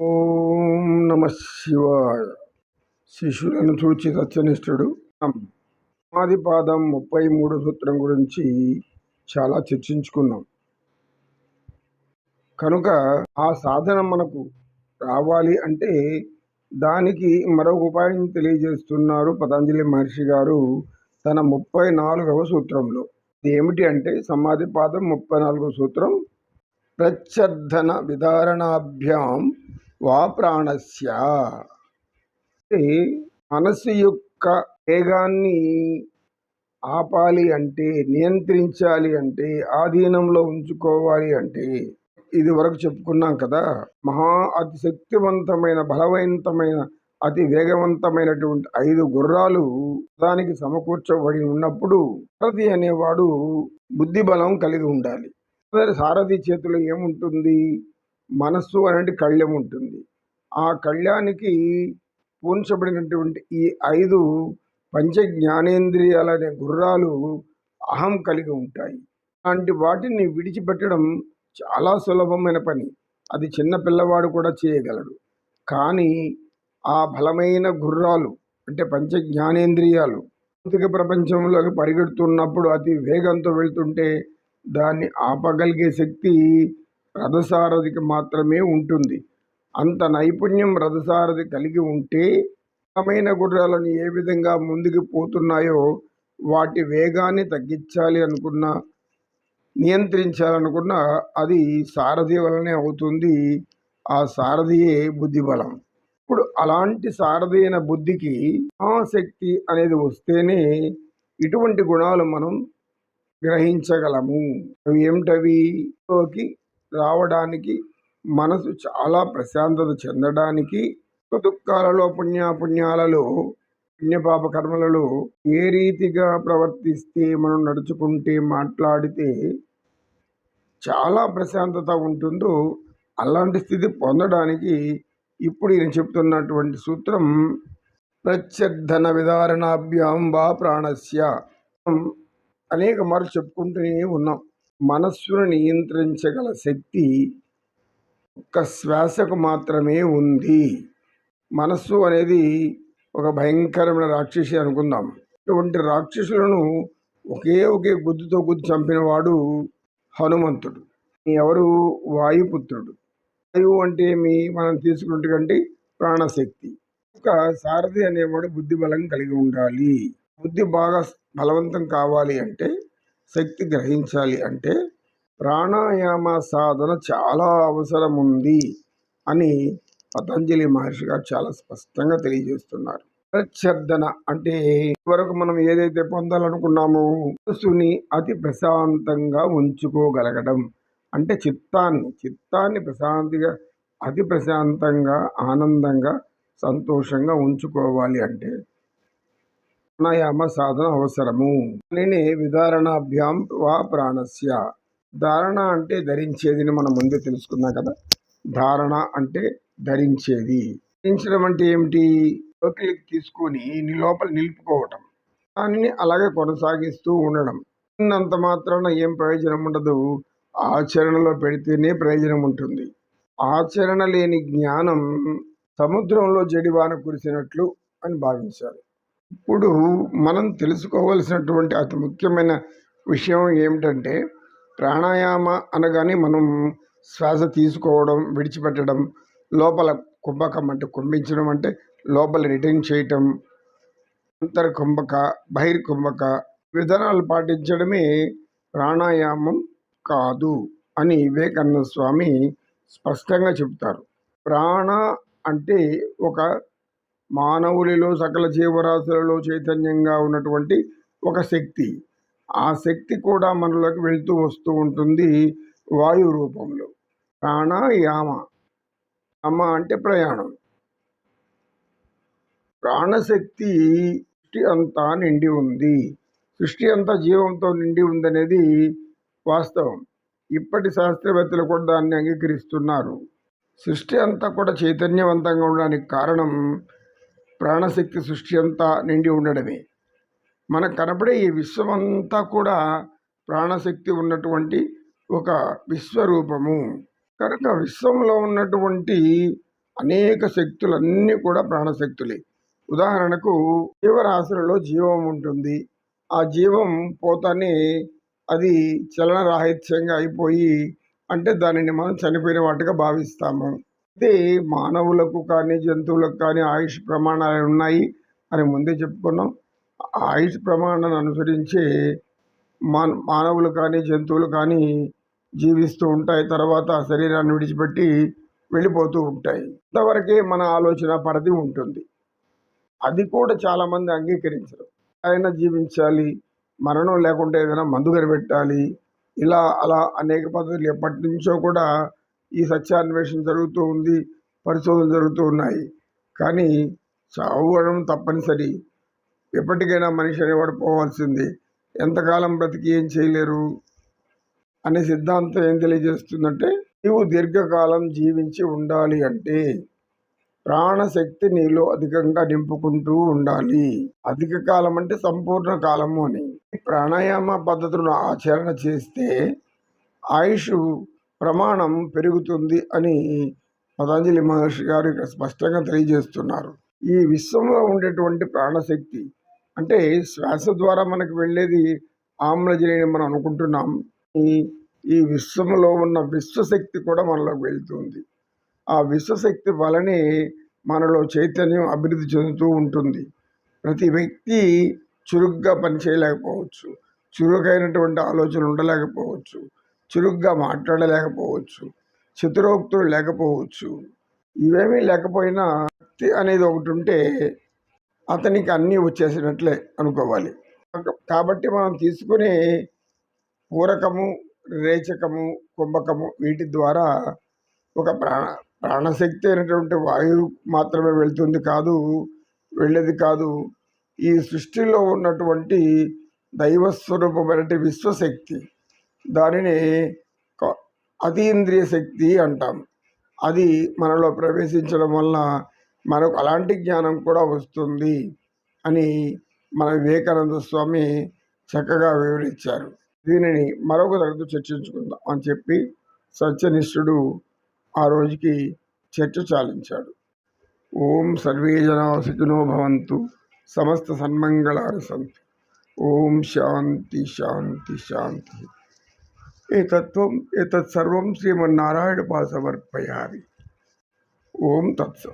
ఓం నమ శివాయ. శిష్యులను చూచి సత్యనిష్ఠుడు. పాదం ముప్పై మూడు సూత్రం గురించి చాలా చర్చించుకున్నాం. కనుక ఆ సాధన మనకు రావాలి అంటే దానికి మరొక ఉపాయం తెలియజేస్తున్నారు పతంజలి మహర్షి గారు తన ముప్పై నాలుగవ సూత్రంలో. ఏమిటి అంటే సమాధి పాదం ముప్పై నాలుగవ సూత్రం ప్రత్యర్థన విధారణాభ్యాం వా ప్రాణస్య మనసు యొక్క వేగాన్ని ఆపాలి అంటే నియంత్రించాలి అంటే ఆధీనంలో ఉంచుకోవాలి అంటే ఇది వరకు చెప్పుకున్నాం కదా. మహా అతి శక్తివంతమైన బలవంతమైన అతి వేగవంతమైనటువంటి ఐదు గుర్రాలు దానికి సమకూర్చబడి ఉన్నప్పుడు సారథి అనేవాడు బుద్ధి బలం కలిగి ఉండాలి. సారథి చేతిలో ఏముంటుంది? మనస్సు అనేది కళ్యం ఉంటుంది. ఆ కళ్యానికి పూన్చబడినటువంటి ఈ ఐదు పంచ జ్ఞానేంద్రియాలనే గుర్రాలు అహం కలిగి ఉంటాయి. అలాంటి వాటిని విడిచిపెట్టడం చాలా సులభమైన పని. అది చిన్న పిల్లవాడు కూడా చేయగలడు. కానీ ఆ బలమైన గుర్రాలు అంటే పంచ జ్ఞానేంద్రియాలు భౌతిక ప్రపంచంలోకి పరిగెడుతున్నప్పుడు అతి వేగంతో వెళ్తుంటే దాన్ని ఆపగలిగే శక్తి రథసారథికి మాత్రమే ఉంటుంది. అంత నైపుణ్యం రథసారథి కలిగి ఉంటే రకమైన గుర్రాలను ఏ విధంగా ముందుకు పోతున్నాయో వాటి వేగాన్ని తగ్గించాలి అనుకున్నా నియంత్రించాలనుకున్నా అది సారథి వలనే అవుతుంది. ఆ సారథియే బుద్ధి బలం ఇప్పుడు అలాంటి సారథి అయిన బుద్ధికి ఆసక్తి అనేది వస్తేనే ఇటువంటి గుణాలు మనం గ్రహించగలము. అవి ఏమిటవి? రావడానికి మనసు చాలా ప్రశాంతత చెందడానికి దుఃఖాలలో పుణ్యాపుణ్యాలలో పుణ్యపాప కర్మలలో ఏ రీతిగా ప్రవర్తిస్తే మనం నడుచుకుంటే మాట్లాడితే చాలా ప్రశాంతత ఉంటుందో అలాంటి స్థితి పొందడానికి ఇప్పుడు ఈయన చెప్తున్నటువంటి సూత్రం ప్రత్యర్థన విధారణాభ్యాం వా ప్రాణస్య. అనేక మార్లు చెప్పుకుంటూనే ఉన్నాం. మనస్సును నియంత్రించగల శక్తి ఒక్క శ్వాసకు మాత్రమే ఉంది. మనస్సు అనేది ఒక భయంకరమైన రాక్షసి అనుకుందాం. ఇటువంటి రాక్షసులను ఒకే ఒకే గుద్దుతో గుద్దు చంపినవాడు హనుమంతుడు. ఎవరు? వాయుపుత్రుడు. వాయువు అంటే ఏమి మనం తీసుకున్నటువంటి ప్రాణశక్తి. ఒక సారథి అనేవాడు బుద్ధి బలం కలిగి ఉండాలి. బుద్ధి బాగా బలవంతం కావాలి అంటే శక్తి గ్రహించాలి అంటే ప్రాణాయామ సాధన చాలా అవసరం ఉంది అని పతంజలి మహర్షి గారు చాలా స్పష్టంగా తెలియజేస్తున్నారు. ప్రత్యర్థన అంటే వరకు మనం ఏదైతే పొందాలనుకున్నామో మనసుని అతి ప్రశాంతంగా ఉంచుకోగలగడం. అంటే చిత్తాన్ని చిత్తాన్ని ప్రశాంతిగా అతి ప్రశాంతంగా ఆనందంగా సంతోషంగా ఉంచుకోవాలి అంటే ప్రాణాయామ సాధన అవసరము. దానిని విధారణాభ్యాం వా ప్రాణస్య. ధారణ అంటే ధరించేదిని మనం ముందే తెలుసుకున్నాం కదా. ధారణ అంటే ధరించేది. ధరించడం అంటే ఏమిటి? లోపలికి తీసుకొని నీ లోపల నిలుపుకోవటం దానిని అలాగే కొనసాగిస్తూ ఉండడం. ఉన్నంత మాత్రాన ఏం ప్రయోజనం ఉండదు. ఆచరణలో పెడితేనే ప్రయోజనం ఉంటుంది. ఆచరణ లేని జ్ఞానం సముద్రంలో జడివాన కురిసినట్లు అని భావించాలి. ఇప్పుడు మనం తెలుసుకోవలసినటువంటి అతి ముఖ్యమైన విషయం ఏమిటంటే ప్రాణాయామ అనగానే మనం శ్వాస తీసుకోవడం విడిచిపెట్టడం లోపల కుంభకం అంటే కుంభించడం అంటే లోపల రిటైన్ చేయటం అంతర్ కుంభక బహిర్ కుంభక విధానాలు పాటించడమే ప్రాణాయామం కాదు అని వివేకానంద స్వామి స్పష్టంగా చెప్తారు ప్రాణ అంటే ఒక మానవులలో సకల జీవరాశులలో చైతన్యంగా ఉన్నటువంటి ఒక శక్తి. ఆ శక్తి కూడా మనలోకి వెళ్తూ వస్తూ ఉంటుంది వాయు రూపంలో. ప్రాణాయామ. అమ్మ అంటే ప్రయాణం. ప్రాణశక్తి సృష్టి అంతా నిండి ఉంది. సృష్టి అంతా జీవంతో నిండి ఉందనేది వాస్తవం. ఇప్పటి శాస్త్రవేత్తలు కూడా దాన్ని అంగీకరిస్తున్నారు. సృష్టి అంతా కూడా చైతన్యవంతంగా ఉండడానికి కారణం ప్రాణశక్తి సృష్టి అంతా నిండి ఉండడమే. మనకు కనపడే ఈ విశ్వం అంతా కూడా ప్రాణశక్తి ఉన్నటువంటి ఒక విశ్వరూపము. కనుక విశ్వంలో ఉన్నటువంటి అనేక శక్తులన్నీ కూడా ప్రాణశక్తులే. ఉదాహరణకు జీవరాశులలో జీవం ఉంటుంది. ఆ జీవం పోతానే అది చలనరాహిత్యంగా అయిపోయి అంటే దానిని మనం చనిపోయిన వాటిగా భావిస్తాము. అయితే మానవులకు కానీ జంతువులకు కానీ ఆయుష్ ప్రమాణాలు ఉన్నాయి అని ముందే చెప్పుకున్నాం. ఆయుష్ ప్రమాణాన్ని అనుసరించే మాన మానవులు కానీ జంతువులు కానీ జీవిస్తూ ఉంటాయి. తర్వాత శరీరాన్ని విడిచిపెట్టి వెళ్ళిపోతూ ఉంటాయి. ఇంతవరకే మన ఆలోచన పరిధి ఉంటుంది. అది కూడా చాలామంది అంగీకరించరు. ఆయన జీవించాలి మరణం లేకుండా ఏదైనా మందు కనిపెట్టాలి ఇలా అలా అనేక పద్ధతులు ఎప్పటి నుంచో కూడా ఈ సత్యాన్వేషణ జరుగుతూ ఉంది పరిశోధనలు జరుగుతూ ఉన్నాయి. కానీ చావడం తప్పనిసరి. ఎప్పటికైనా మనిషి అనేవాడు పోవాల్సింది. ఎంతకాలం బ్రతికి ఏం చేయలేరు? అనే సిద్ధాంతం ఏం తెలియజేస్తుందంటే నీవు దీర్ఘకాలం జీవించి ఉండాలి అంటే ప్రాణశక్తి నీలో అధికంగా నింపుకుంటూ ఉండాలి. అధిక కాలం అంటే సంపూర్ణ కాలము అని. ప్రాణాయామ పద్ధతులను ఆచరణ చేస్తే ఆయుష్ ప్రమాణం పెరుగుతుంది అని పతంజలి మహర్షి గారు ఇక్కడ స్పష్టంగా తెలియజేస్తున్నారు. ఈ విశ్వంలో ఉండేటువంటి ప్రాణశక్తి అంటే శ్వాస ద్వారా మనకు వెళ్ళేది ఆమ్లజని మనం అనుకుంటున్నాం. ఈ ఈ విశ్వంలో ఉన్న విశ్వశక్తి కూడా మనలోకి వెళ్తుంది. ఆ విశ్వశక్తి వలనే మనలో చైతన్యం అభివృద్ధి చెందుతూ ఉంటుంది. ప్రతి వ్యక్తి చురుగ్గా పనిచేయలేకపోవచ్చు. చురుకైనటువంటి ఆలోచన ఉండలేకపోవచ్చు. చురుగ్గా మాట్లాడలేకపోవచ్చు చతురోక్తులు లేకపోవచ్చు. ఇవేమీ లేకపోయినా భక్తి అనేది ఒకటి ఉంటే అతనికి అన్నీ వచ్చేసినట్లే అనుకోవాలి. కాబట్టి మనం తీసుకునే పూరకము రేచకము కుంభకము వీటి ద్వారా ఒక ప్రాణ ప్రాణశక్తి అయినటువంటి వాయువు మాత్రమే వెళ్తుంది కాదు వెళ్ళేది కాదు. ఈ సృష్టిలో ఉన్నటువంటి దైవస్వరూపమైనటువంటి విశ్వశక్తి దానిని అతీంద్రియ శక్తి అంటాం. అది మనలో ప్రవేశించడం వలన మనకు అలాంటి జ్ఞానం కూడా వస్తుంది అని మన వివేకానంద స్వామి చక్కగా వివరించారు. దీనిని మరొక తరగతి చర్చించుకుందాం అని చెప్పి సత్యనిష్ఠుడు ఆ రోజుకి చర్చ చాలించాడు. ఓం సర్వే జనా సుఖినో భవంతు సమస్త సన్మంగళాలు సంతు. ఓం శాంతి శాంతి శాంతి. एक तत्सर्व श्रीमारायण पास श्रीमन्नारायणपासमर्पयामि ओम तत्सव